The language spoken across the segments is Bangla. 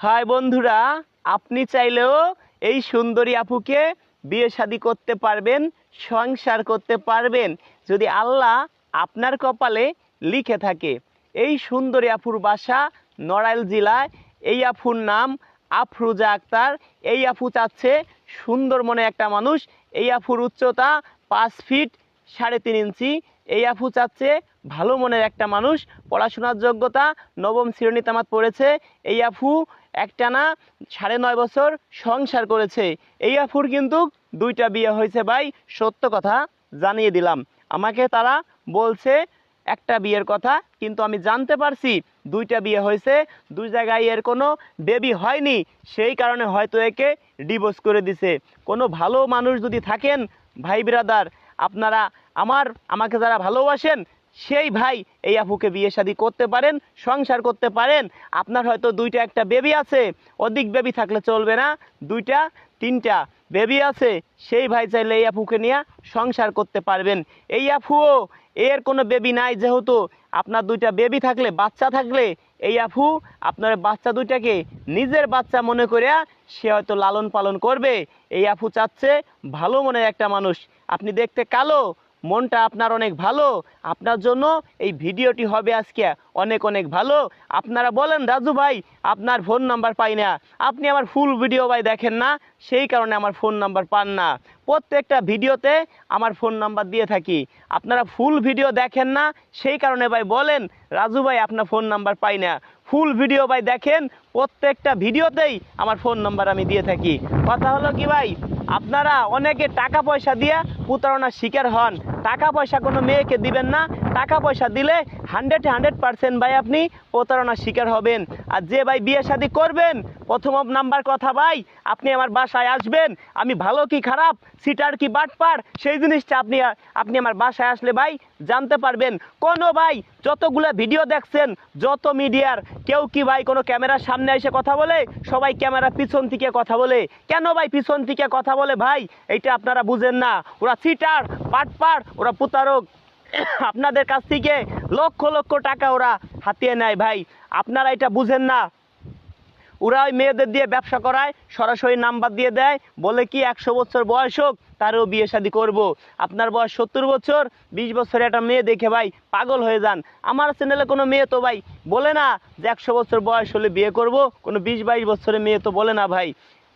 হাই বন্ধুরা, আপনি চাইলেও এই সুন্দরী আপুকে বিয়ে শাদি করতে পারবেন, সংসার করতে পারবেন, যদি আল্লাহ আপনার কপালে লিখে থাকে। এই সুন্দরী আপুর বাসা নড়াইল জেলায়, এই আপুর নাম আফরুজা আক্তার। এই আপু চাচ্ছে সুন্দর মনে একটা মানুষ, এই আপুর উচ্চতা পাঁচ ফিট সাড়ে তিন ইঞ্চি। এই আপু চাচ্ছে ভালো মনের একটা মানুষ, পড়াশোনার যোগ্যতা, নবম শ্রেণি তামাত পড়েছে। এই আপু একটানা সাড়ে নয় বছর সংসার করেছে। এই আফুর কিন্তু দুইটা বিয়ে হয়েছে ভাই, সত্য কথা জানিয়ে দিলাম। আমাকে তারা বলছে একটা বিয়ের কথা, কিন্তু আমি জানতে পারছি দুইটা বিয়ে হয়েছে, দুই জায়গায় এর কোনো বেবি হয়নি, সেই কারণে হয়তো একে ডিভোর্স করে দিছে। কোনো ভালো মানুষ যদি থাকেন, ভাই বিরাদার আপনারা আমার, আমাকে যারা ভালোবাসেন, সেই ভাই এই আপুকে বিয়ে শাদী করতে পারেন, সংসার করতে পারেন। আপনার হয়তো দুইটা একটা বেবি আছে, অধিক বেবি থাকলে চলবে না। দুইটা, তিনটা বেবি আছে, সেই ভাই চাইলে এই আপুকে নিয়ে সংসার করতে পারবেন। এই আপুও, এর কোনো বেবি নাই যেহেতু আপনার দুইটা বেবি থাকলে, বাচ্চা থাকলে, এই আপু আপনার বাচ্চা দুইটাকে নিজের বাচ্চা মনে করিয়া সে হয়তো লালন পালন করবে। এই আপু চাচ্ছে ভালো মনের একটা মানুষ। আপনি দেখতে কালো, মনটা আপনার অনেক ভালো। আপনার জন্য এই ভিডিওটি হবে আজকে অনেক অনেক ভালো। আপনারা বলেন রাজু ভাই, আপনার ফোন নাম্বার পাই না। আপনি আমার ফুল ভিডিও ভাই দেখেন না, সেই কারণে আমার ফোন নাম্বার পান না। প্রত্যেকটা ভিডিওতে আমার ফোন নাম্বার দিয়ে থাকি। আপনারা ফুল ভিডিও দেখেন না, সেই কারণে ভাই বলেন, রাজু ভাই, আপনার ফোন নাম্বার পাই না। ফুল ভিডিও ভাই দেখেন, প্রত্যেকটা ভিডিওতেই আমার ফোন নাম্বার আমি দিয়ে থাকি। কথা হলো কি ভাই? আপনারা অনেকে টাকা পয়সা দিয়ে প্রতারণার শিকার হন। টাকা পয়সা কোনো মেয়েকে দিবেন না টাকা পয়সা দিলে হান্ড্রেড হান্ড্রেড পার্সেন্ট ভাই আপনি প্রতারণার শিকার হবেন। আর যে ভাই বিয়ে শাদি করবেন, প্রথম নাম্বার কথা ভাই, আপনি আমার বাসায় আসবেন, আমি ভালো কি খারাপ, সিটার কি বাটপার, সেই জিনিসটা আপনি আপনি আমার বাসায় আসলে ভাই জানতে পারবেন। কোনো ভাই যতগুলো ভিডিও দেখছেন, যত মিডিয়ার, কেউ কি ভাই কোনো ক্যামেরার সামনে এসে কথা বলে? সবাই ক্যামেরার পিছন থেকে কথা বলে। কেন ভাই পিছন থেকে কথা বলে ভাই? এইটা আপনারা বুঝেন না। ওরা সিটার পাটপার ওরা প্রতারক। আপনাদের কাছ থেকে লক্ষ লক্ষ টাকা ওরা হাতিয়ে নেয় ভাই। আপনারা এটা বুঝেন না। ওরা ওই মেয়েদের দিয়ে ব্যবসা করায়, সরাসরি নাম্বার দিয়ে দেয়, বলে কি একশো বছর বয়স হোক, তারও বিয়ে শাদি করব। আপনার বয়স সত্তর বছর, বিশ বছরের একটা মেয়ে দেখে ভাই পাগল হয়ে যান। আমার চ্যানেলে কোনো মেয়ে তো ভাই বলে না যে একশো বছর বয়স হলে বিয়ে করব, কোনো বিশ বাইশ বছরের মেয়ে তো বলে না ভাই।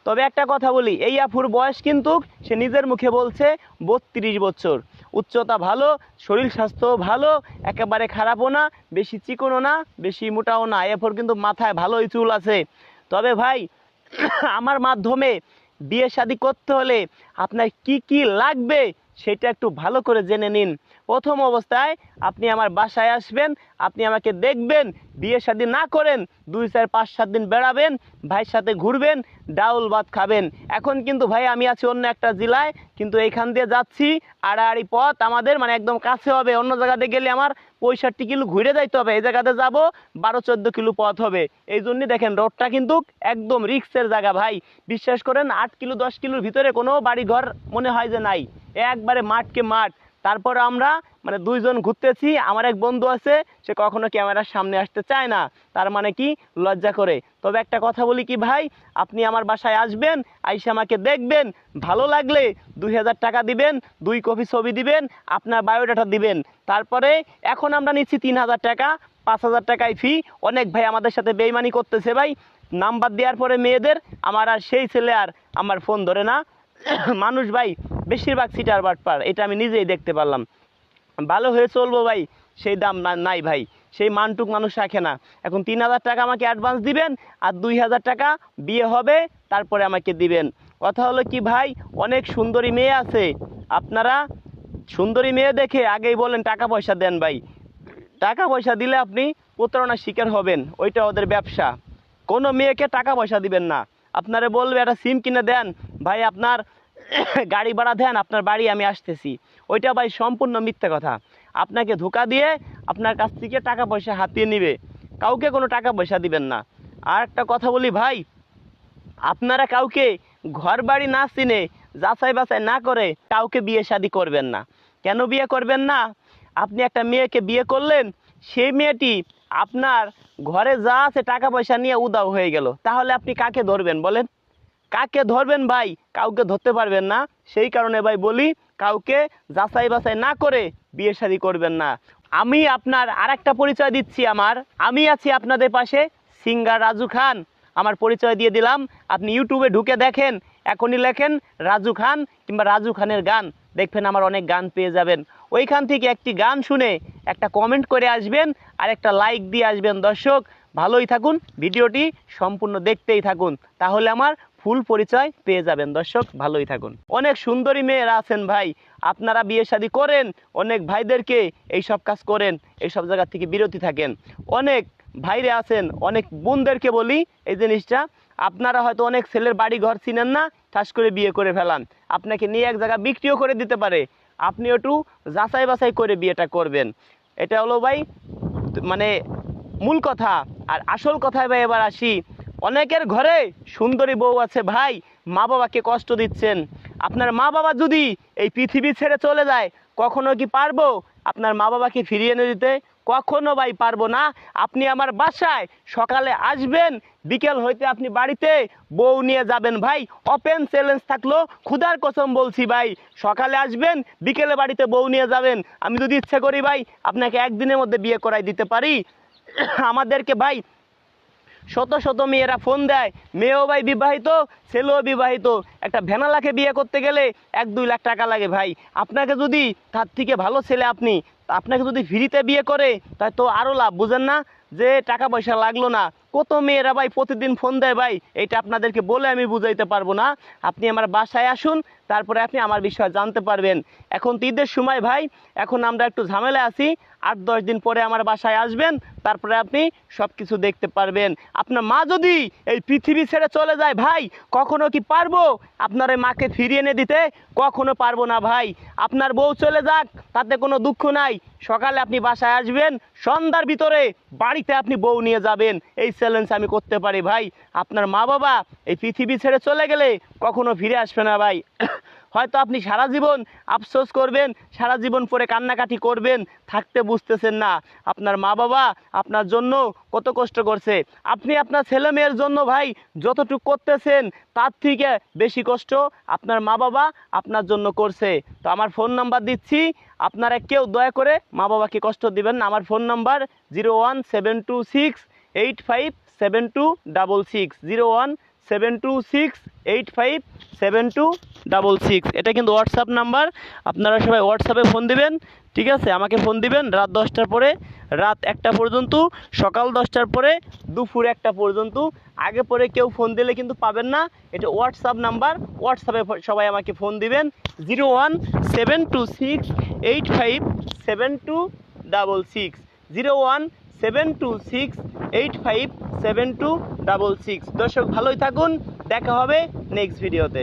তবে একটা কথা বলি, এই আফুর বয়স কিন্তু সে নিজের মুখে বলছে বত্রিশ বছর। উচ্চতা ভালো, শরীর স্বাস্থ্য ভালো, একেবারে খারাপও না, বেশি চিকনও না, বেশি মোটাও না। এরপর কিন্তু মাথায় ভালোই চুল আছে। তবে ভাই, আমার মাধ্যমে বিয়ে শাদি করতে হলে আপনার কি কি লাগবে সেটা একটু ভালো করে জেনে নিন। প্রথম অবস্থায় আপনি আমার বাসায় আসবেন, আপনি আমাকে দেখবেন বিয়ে শাদি না করেন, দুই চার পাঁচ সাত দিন বেড়াবেন, ভাইয়ের সাথে ঘুরবেন, ডাউল ভাত খাবেন। এখন কিন্তু ভাই, আমি আছি অন্য একটা জেলায়, কিন্তু এইখান দিয়ে যাচ্ছি, আড়াআড়ি পথ আমাদের মানে একদম কাছে হবে। অন্য জায়গাতে গেলে আমার পঁয়ষট্টি কিলো ঘুরে যাইতে হবে। এই জায়গাতে যাব, বারো চোদ্দ কিলো পথ হবে। এই জন্যই দেখেন, রোডটা কিন্তু একদম রিক্সের জায়গা ভাই। বিশ্বাস করেন, আট কিলো, দশ কিলোর ভিতরে কোনো বাড়ি ঘর মনে হয় যে নাই। একবারে মাঠকে মাঠ। তারপর আমরা মানে দুইজন ঘুরতেছি, আমার এক বন্ধু আছে, সে কখনো ক্যামেরার সামনে আসতে চায় না, তার মানে কি? লজ্জা করে। তবে একটা কথা বলি কি ভাই, আপনি আমার বাসায় আসবেন, আইসে আমাকে দেখবেন, ভালো লাগলে দুই হাজার টাকা দিবেন, দুই কপি ছবি দিবেন, আপনার বায়োডাটা দিবেন। তারপরে এখন আমরা নিচ্ছি তিন হাজার টাকা, পাঁচ হাজার টাকায় ফি। অনেক ভাই আমাদের সাথে বেইমানি করতেছে ভাই। নাম্বার দেওয়ার পরে মেয়েদের, আমার আর সেই ছেলে আর আমার ফোন ধরে না। মানুষ ভাই বেশিরভাগ সিটার বাট বাটপার এটা আমি নিজেই দেখতে পারলাম। ভালো হয়ে চলবো ভাই, সেই দাম নাই ভাই। সেই মানটুক মানুষ রাখে না। এখন তিন হাজার টাকা আমাকে অ্যাডভান্স দিবেন আর দুই হাজার টাকা বিয়ে হবে, তারপরে আমাকে দিবেন। কথা হলো কি ভাই, অনেক সুন্দরী মেয়ে আছে। আপনারা সুন্দরী মেয়ে দেখে আগেই বলেন টাকা পয়সা দেন ভাই। টাকা পয়সা দিলে আপনি প্রতারণার শিকার হবেন, ওইটা ওদের ব্যবসা। কোনো মেয়েকে টাকা পয়সা দিবেন না। আপনারা বলবে, একটা সিম কিনে দেন। ভাই, আপনার গাড়ি ভাড়া দেন, আপনার বাড়ি আমি আসতেছি। ওইটা ভাই সম্পূর্ণ মিথ্যা কথা। আপনাকে ধোকা দিয়ে আপনার কাছ থেকে টাকা পয়সা হাতিয়ে নিবে। কাউকে কোনো টাকা পয়সা দিবেন না। আর একটা কথা বলি ভাই, আপনারা কাউকে ঘর বাড়ি না চিনে, যাচাই বাছাই না করে কাউকে বিয়ে শাদি করবেন না। কেন বিয়ে করবেন না? আপনি একটা মেয়েকে বিয়ে করলেন, সেই মেয়েটি আপনার ঘরে যা আছে টাকা পয়সা নিয়ে উদাও হয়ে গেল। তাহলে আপনি কাকে ধরবেন বলেন? কাকে ধরবেন ভাই? কাউকে ধরতে পারবেন না। সেই কারণে ভাই বলি, কাউকে যাচাই বাছাই না করে বিয়ে শাদী করবেন না। আমি আপনার আর একটা পরিচয় দিচ্ছি আমার। আমি আছি আপনাদের পাশে সিঙ্গার রাজু খান। আমার পরিচয় দিয়ে দিলাম। আপনি ইউটিউবে ঢুকে দেখেন, এখনই লেখেন রাজু খান কিংবা রাজু খানের গান। দেখবেন আমার অনেক গান পেয়ে যাবেন। ওইখান থেকে একটি গান শুনে একটা কমেন্ট করে আসবেন আর একটা লাইক দিয়ে আসবেন। দর্শক, ভালোই থাকুন। ভিডিওটি সম্পূর্ণ দেখতেই থাকুন। তাহলে আমার ফুল পরিচয় পেয়ে যাবেন। দর্শক, ভালোই থাকুন। অনেক সুন্দরী মেয়েরা আছেন ভাই। আপনারা বিয়ে শাদী করেন, অনেক ভাইদেরকে এই সব কাজ করেন এই সব জায়গা থেকে বিরতি থাকেন। অনেক ভাইরে আছেন, অনেক বোনদেরকে বলি এই জিনিসটা, আপনারা হয়তো অনেক ছেলের বাড়ি ঘর চিনেন না, ঠাস করে বিয়ে করে ফেলান। আপনাকে নিয়ে এক জায়গা বিক্রিও করে দিতে পারে। আপনি একটু যাচাই বাছাই করে বিয়েটা করবেন। এটা হলো ভাই মানে মূল কথা। আর আসল কথায় ভাই এবার আসি অনেকের ঘরে সুন্দরী বউ আছে, ভাই, মা বাবাকে কষ্ট দিচ্ছেন। আপনার মা বাবা যদি এই পৃথিবী ছেড়ে চলে যায়, কখনো কি পারব? আপনার মা বাবাকে ফিরিয়ে এনে দিতে? কখনো ভাই পারব না। আপনি আমার বাসায় সকালে আসবেন, বিকেল হইতে আপনি বাড়িতে বউ নিয়ে যাবেন, ভাই। ওপেন চ্যালেঞ্জ থাকল, ক্ষুধার কসম বলছি, ভাই। সকালে আসবেন, বিকেলে বাড়িতে বউ নিয়ে যাবেন। আমি যদি ইচ্ছে করি, ভাই, আপনাকে একদিনের মধ্যে বিয়ে করাই দিতে পারি। আমাদেরকে, ভাই শত শত মেয়েরা ফোন দেয়, মেয়েও ভাই বিবাহিত, ছেলেও বিবাহিত। একটা ভেনালাকে বিয়ে করতে গেলে এক দুই লাখ টাকা লাগে ভাই। আপনাকে যদি তার থেকে ভালো ছেলে আপনি, আপনাকে যদি ফ্রিতে বিয়ে করে তাই তো আরও লাভ, বুঝেন না? যে টাকা পয়সা লাগল না কত মেয়েরা ভাই প্রতিদিন ফোন দেয় ভাই? এটা আপনাদেরকে বলে আমি বুঝাইতে পারব না। আপনি আমার বাসায় আসুন, তারপরে আপনি আমার বিষয়ে জানতে পারবেন। এখন তো ঈদের সময় ভাই, এখন আমরা একটু ঝামেলা আছি। আট, দশ দিন পরে আমার বাসায় আসবেন, তারপরে আপনি সব কিছু দেখতে পারবেন। আপনার মা যদি এই পৃথিবী ছেড়ে চলে যায় ভাই, কখনো কি পারব আপনার ওই মাকে ফিরিয়ে এনে দিতে? কখনো পারব না ভাই। আপনার বউ চলে যাক, তাতে কোনো দুঃখ নাই। সকালে আপনি বাসায় আসবেন, সন্ধ্যার ভিতরে বাড়িতে আপনি বউ নিয়ে যাবেন। এই চ্যালেঞ্জ আমি করতে পারি ভাই। আপনার মা বাবা এই পৃথিবী ছেড়ে চলে গেলে কখনো ফিরে আসবে না ভাই। হয়তো আপনি সারা জীবন আফসোস করবেন, সারা জীবন পরে কান্নাকাটি করবেন, থাকতে বুঝতেছেন না। আপনার মা বাবা আপনার জন্য কত কষ্ট করছে। আপনি আপনার ছেলে মেয়ের জন্য ভাই যতটুকু করতেছেন, তার থেকে বেশি কষ্ট আপনার মা বাবা আপনার জন্য করছে। তো আমার ফোন নাম্বার দিচ্ছি, আপনারা কেউ দয়া করে মা বাবাকে কষ্ট দিবেন না। আমার phone number zero one seven two six eight five seven two double six, zero one seven two six eight five seven two double six এটা কিন্তু হোয়াটসঅ্যাপ নাম্বার আপনারা সবাই হোয়াটসঅ্যাপে ফোন দিবেন, ঠিক আছে? আমাকে ফোন দিবেন রাত দশটার পরে, রাত একটা পর্যন্ত, সকাল দশটার পরে, দুপুর একটা পর্যন্ত। আগে পরে কেউ ফোন দিলে কিন্তু পাবেন না। এটা হোয়াটসঅ্যাপ নাম্বার হোয়াটসঅ্যাপে সবাই আমাকে ফোন দিবেন। Zero one seven two six eight five seven two double six zero one seven two six eight five seven two double six দর্শক, ভালোই থাকুন। দেখা হবে নেক্সট ভিডিওতে